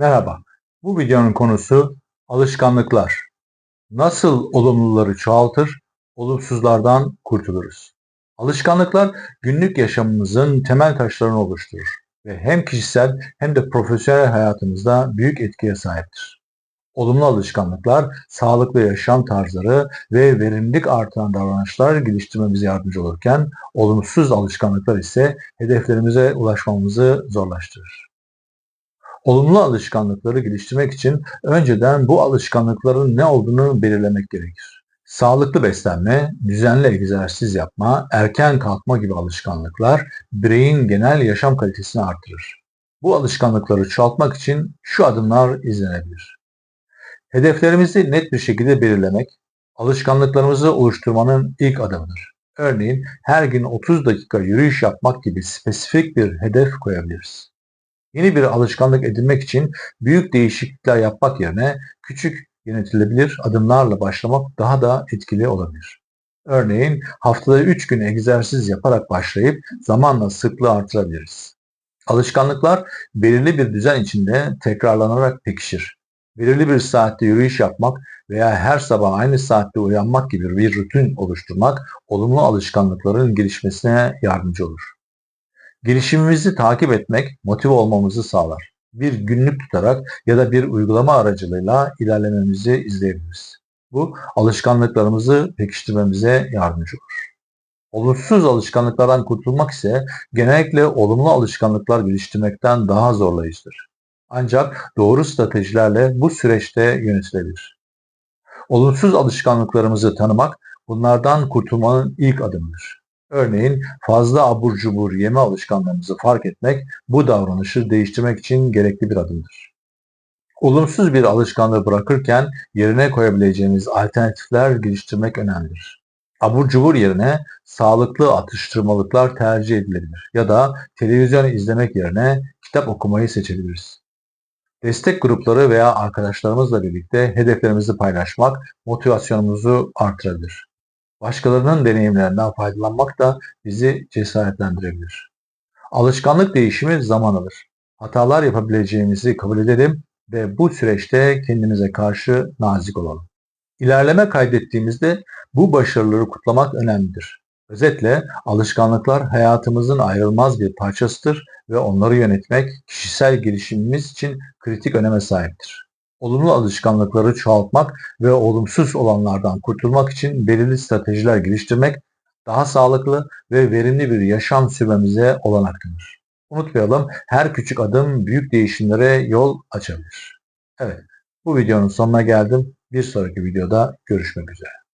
Merhaba. Bu videonun konusu alışkanlıklar. Nasıl olumluları çoğaltır, olumsuzlardan kurtuluruz? Alışkanlıklar günlük yaşamımızın temel taşlarını oluşturur ve hem kişisel hem de profesyonel hayatımızda büyük etkiye sahiptir. Olumlu alışkanlıklar, sağlıklı yaşam tarzları ve verimlilik artıran davranışlar geliştirmemize yardımcı olurken, olumsuz alışkanlıklar ise hedeflerimize ulaşmamızı zorlaştırır. Olumlu alışkanlıkları geliştirmek için önceden bu alışkanlıkların ne olduğunu belirlemek gerekir. Sağlıklı beslenme, düzenli egzersiz yapma, erken kalkma gibi alışkanlıklar bireyin genel yaşam kalitesini artırır. Bu alışkanlıkları çoğaltmak için şu adımlar izlenebilir. Hedeflerimizi net bir şekilde belirlemek, alışkanlıklarımızı oluşturmanın ilk adımıdır. Örneğin her gün 30 dakika yürüyüş yapmak gibi spesifik bir hedef koyabiliriz. Yeni bir alışkanlık edinmek için büyük değişiklikler yapmak yerine küçük yönetilebilir adımlarla başlamak daha da etkili olabilir. Örneğin haftada 3 gün egzersiz yaparak başlayıp zamanla sıklığı artırabiliriz. Alışkanlıklar belirli bir düzen içinde tekrarlanarak pekişir. Belirli bir saatte yürüyüş yapmak veya her sabah aynı saatte uyanmak gibi bir rutin oluşturmak olumlu alışkanlıkların gelişmesine yardımcı olur. Gelişimimizi takip etmek motive olmamızı sağlar. Bir günlük tutarak ya da bir uygulama aracılığıyla ilerlememizi izleyebiliriz. Bu alışkanlıklarımızı pekiştirmemize yardımcı olur. Olumsuz alışkanlıklardan kurtulmak ise genellikle olumlu alışkanlıklar geliştirmekten daha zorlayıcıdır. Ancak doğru stratejilerle bu süreçte yönetilebilir. Olumsuz alışkanlıklarımızı tanımak bunlardan kurtulmanın ilk adımıdır. Örneğin fazla abur cubur yeme alışkanlığımızı fark etmek bu davranışı değiştirmek için gerekli bir adımdır. Olumsuz bir alışkanlığı bırakırken yerine koyabileceğimiz alternatifler geliştirmek önemlidir. Abur cubur yerine sağlıklı atıştırmalıklar tercih edilebilir ya da televizyon izlemek yerine kitap okumayı seçebiliriz. Destek grupları veya arkadaşlarımızla birlikte hedeflerimizi paylaşmak motivasyonumuzu artırabilir. Başkalarının deneyimlerinden faydalanmak da bizi cesaretlendirebilir. Alışkanlık değişimi zaman alır. Hatalar yapabileceğimizi kabul edelim ve bu süreçte kendimize karşı nazik olalım. İlerleme kaydettiğimizde bu başarıları kutlamak önemlidir. Özetle alışkanlıklar hayatımızın ayrılmaz bir parçasıdır ve onları yönetmek kişisel gelişimimiz için kritik öneme sahiptir. Olumlu alışkanlıkları çoğaltmak ve olumsuz olanlardan kurtulmak için belirli stratejiler geliştirmek daha sağlıklı ve verimli bir yaşam sürmemize olanak tanır. Unutmayalım her küçük adım büyük değişimlere yol açabilir. Evet bu videonun sonuna geldim. Bir sonraki videoda görüşmek üzere.